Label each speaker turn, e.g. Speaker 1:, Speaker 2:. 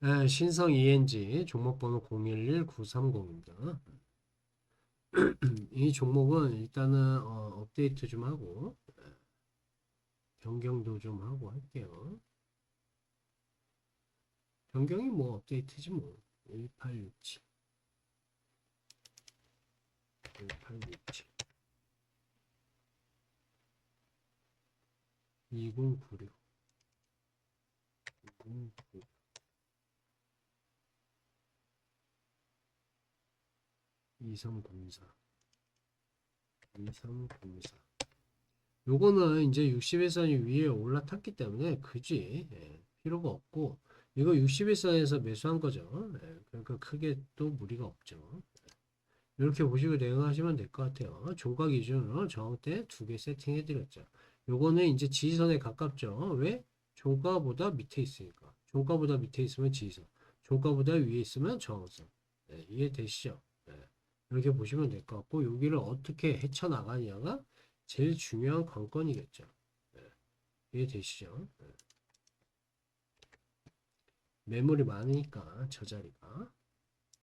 Speaker 1: 네, 신성 ENG 종목번호 011930입니다. 이 종목은 일단은 어, 업데이트 좀 하고 예, 변경도 좀 하고 할게요. 변경이 뭐 업데이트지 뭐. 1867 1867 2096 2096 2304 2304 요거는 이제 61선이 위에 올라탔기 때문에 굳이 예, 필요가 없고 이거 61선에서 매수한 거죠. 예, 그러니까 크게 또 무리가 없죠. 이렇게 보시고 대응하시면 될 것 같아요. 종가 기준으로 저항대 두 개 세팅해 드렸죠. 요거는 이제 지지선에 가깝죠. 왜? 종가보다 밑에 있으니까. 종가보다 밑에 있으면 지지선. 종가보다 위에 있으면 저항선. 네, 이해되시죠? 네, 이렇게 보시면 될 것 같고 여기를 어떻게 헤쳐나가냐가 제일 중요한 관건이겠죠. 네, 이해되시죠? 네. 매물이 많으니까 저 자리가